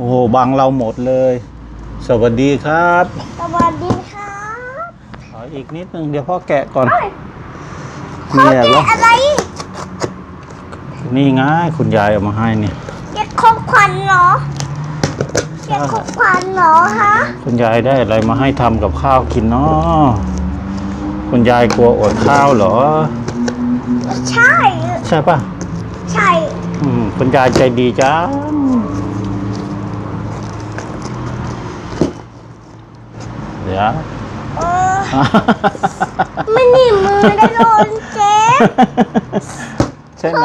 โอ้โหบังเราหมดเลย สวัสดีครับ สวัสดีครับขออีกนิดนึงเดี๋ยวพ่อแกะก่อนพ่อเนี่ยแกะแล้วอะไรนี่ไงคุณยายเอามาให้เนี่ย แกะของขวัญเหรอแกะของขวัญเหรอฮะคุณยายได้อะไรมาให้ทำกับข้าวกินเนาะคุณยายกลัวอดข้าวเหรอ ใช่ ใช่ปะใช่ อืมคุณยายใจดีจัง เดี๋ยวเออไม่หนีบมือได้โดนเจ๊ใช่ไหม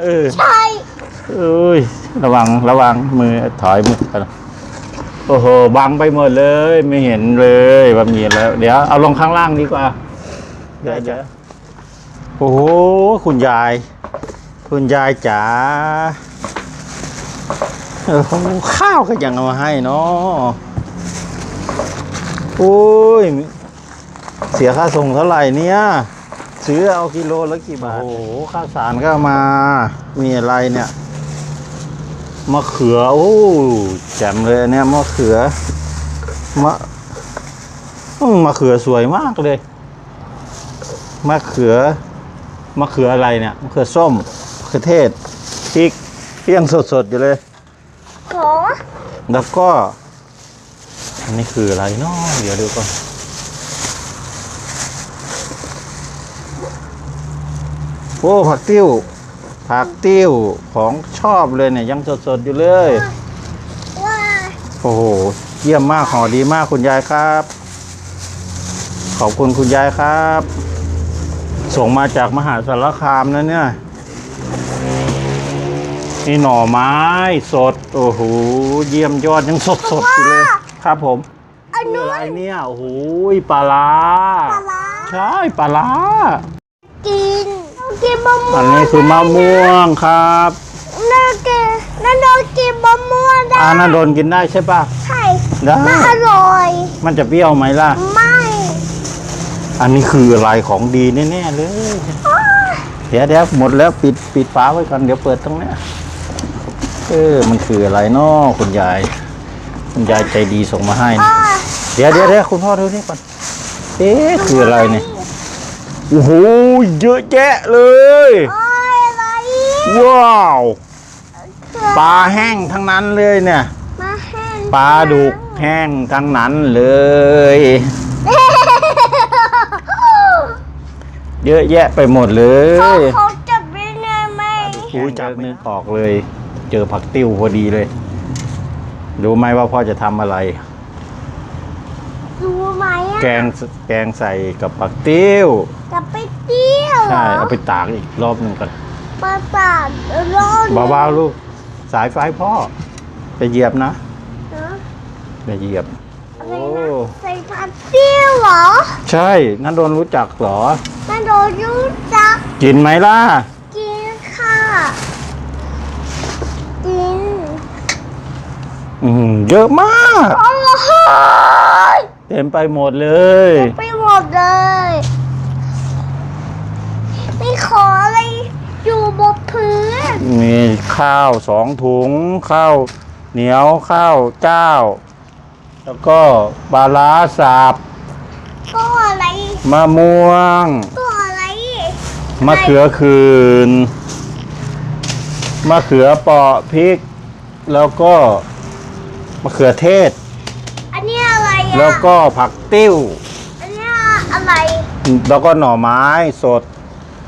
เออใช่เอ้ยระวังระวังมือถอยมือกันโอ้โหบังไปหมดเลยไม่เห็นเลยว่ามีแล้ว เดี๋ยวเอาลงข้างล่างดีกว่าเดี๋ยวเดี๋ยวโอ้โหคุณยาย คุณยายจ๋าเออข้าวก็ยังเอามาให้เนาะ โอ้ย เสียค่าส่งเท่าไหร่เนี่ยซื้อเอากิโลละกี่บาท โอ้โหข้าวสารก็มา มีอะไรเนี่ยมะเขือ โอ้แจ่มเลยอันเนี่ยมะเขือมะอืมมะเขือสวยมากเลยมะเขือมะเขืออะไรเนี่ยมะเขือส้มมะเขือเทศพริกเปรี้ยงสดๆอยู่เลยขอแล้วก็ อันนี้คืออะไรเนาะเดี๋ยวดูก่อนโอ้ผักติ้ว ผักติ้วของชอบเลยเนี่ยยังสดๆอยู่เลย โอ้โห เยี่ยมมากห่อดีมากคุณยายครับ ขอบคุณคุณยายครับ ส่งมาจากมหาสารคามนะเนี่ยนี่หน่อไม้สด โอ้โห เยี่ยมยอดยังสดสดๆอยู่เลย ครับผมอันนี่นู้อะไรนเนี่ยโอ้โหปลาร้าปลาร้าใช่ปลาร้ากินเรากินมะม่วงอันนี้คือมะม่วงครับน่ากินน่าโดนกินมะม่วงได้อานาโดนกินได้ใช่ปะใช่ได้มันอร่อย มันจะเปรี้ยวไหมล่ะ ไม่ อันนี้คืออะไรของดีแน่ๆเลยเดี๋ยวเดี๋ยวหมดแล้วปิดปิดฝาไว้ก่อนเดี๋ยวเปิดตรงเนี้ยเออมันคืออะไรเนาะคุณยาย คุณยายใจดีส่งมาให้นะอ่าเดี๋ยวเดี๋ยวเดี๋ยวคุณพ่อดูนี่ก่อนเอ๊ะคืออะไรเนี่ยโอ้โหเยอะแยะเลยโอ้ยอะไรว้าวคือปลาแห้งทั้งนั้นเลยเนี่ยมาแห้งปลาดุกแห้งทั้งนั้นเลย เยอะแยะไปหมดเลเขายเขาจับได้ไงไหมอู้จับนึกออกเลย เจอผักติ้วพอดีเลย รู้ไหมว่าพ่อจะทำอะไร รู้ไหมอะแกงแกงใส่กับผักติ้วจะไปเที่ยวเหรใช่อเอาไปตากอีกรอบหนึ่งก่อนประสาทร้อนเบาๆลูก สายไฟพ่อ ไปเหยียบนะนะไปเหยียบ อะไรโอ้ นะใส่ผัดเที่ยวเหรอใช่นั่นโดนรู้จักเหรอ มันโดนรู้จักกินไหมล่ะ กินค่ะกิน อืมเยอะมากอร่อยเต็มไปหมดเลย ไปหมดเลยมีขออะไรอยู่บนพื้น มีข้าวสองถุง ข้าวเหนียวข้าวเจ้า แล้วก็ปลาร้าสับก็อะไร มะม่วงก็อะไรมะเขือคืนมะเขือเปาะพริก แล้วก็ มะเขือเทศ อันนี้อะไรอะแล้วก็ผักติ้ว อันนี้อะไรแล้วก็หน่อไม้สด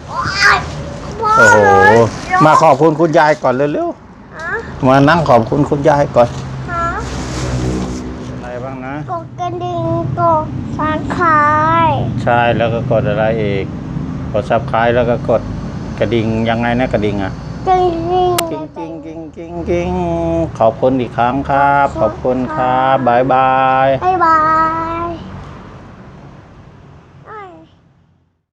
โอ้ยพ่อโอ้โห เลยมาขอบคุณคุณยายก่อนเร็วฮะๆ มานั่งขอบคุณคุณยายก่อน ฮะอะไรบ้างนะ กดกระดิ่งกดสานคายใช่ แล้วก็กดอะไรอีก กดซับคล้ายแล้วก็กดกระดิ่งยังไงนะกระดิ่งอะ กระดิ่ง กิ้งกิ้งกิ้งกิ้งกิ้งขอบคุณอีกครั้งครับ ขอบคุณครับบายบาย บ๊ายบาย